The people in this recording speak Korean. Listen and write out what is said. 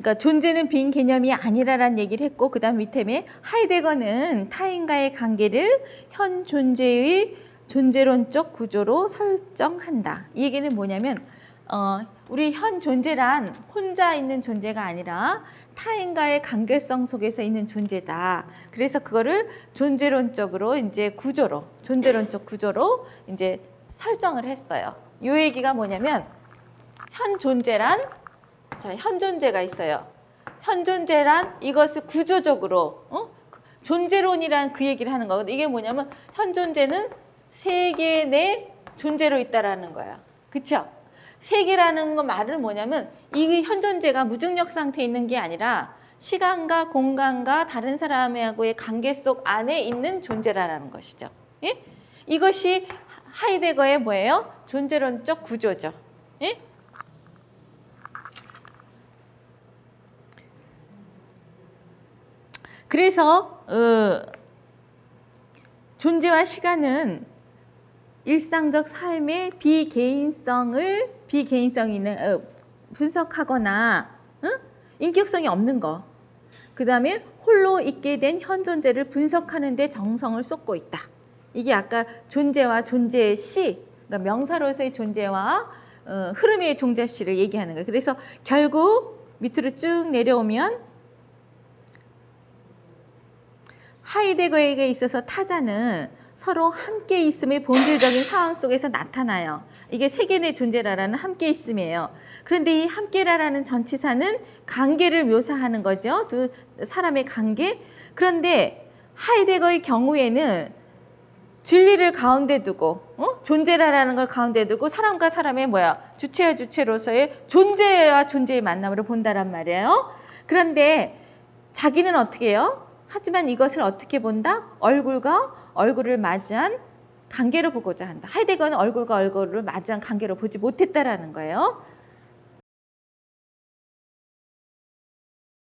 그러니까 존재는 빈 개념이 아니라라는 얘기를 했고 그다음 밑에 하이데거는 타인과의 관계를 현 존재의 존재론적 구조로 설정한다. 이 얘기는 뭐냐면 어, 우리 현 존재란 혼자 있는 존재가 아니라 타인과의 관계성 속에서 있는 존재다. 그래서 그거를 존재론적으로 이제 구조로 존재론적 구조로 이제 설정을 했어요. 이 얘기가 뭐냐면 현 존재란 자, 현 존재가 있어요. 현 존재란 이것을 구조적으로 어? 존재론이란 그 얘기를 하는 거거든. 이게 뭐냐면 현 존재는 세계 내 존재로 있다라는 거야. 그렇죠? 세계라는 거 말은 뭐냐면 이 현 존재가 무중력 상태에 있는 게 아니라 시간과 공간과 다른 사람하고의 관계 속 안에 있는 존재라는 것이죠. 예? 이것이 하이데거의 뭐예요? 존재론적 구조죠. 예? 그래서 어, 존재와 시간은 일상적 삶의 비개인성을 비개인성 있는 어, 분석하거나 응? 인격성이 없는 거. 그 다음에 홀로 있게 된 현 존재를 분석하는 데 정성을 쏟고 있다. 이게 아까 존재와 존재의 시, 그러니까 명사로서의 존재와 어, 흐름의 종자시를 얘기하는 거예요. 그래서 결국 밑으로 쭉 내려오면 하이데거에게 있어서 타자는 서로 함께 있음의 본질적인 상황 속에서 나타나요. 이게 세계 내 존재라라는 함께 있음이에요. 그런데 이 함께라라는 전치사는 관계를 묘사하는 거죠. 두 사람의 관계. 그런데 하이데거의 경우에는 진리를 가운데 두고 어? 존재라라는 걸 가운데 두고 사람과 사람의 뭐야 주체와 주체로서의 존재와 존재의 만남으로 본다란 말이에요. 그런데 자기는 어떻게 해요? 하지만 이것을 어떻게 본다? 얼굴과 얼굴을 마주한 관계로 보고자 한다. 하이데거는 얼굴과 얼굴을 마주한 관계로 보지 못했다라는 거예요.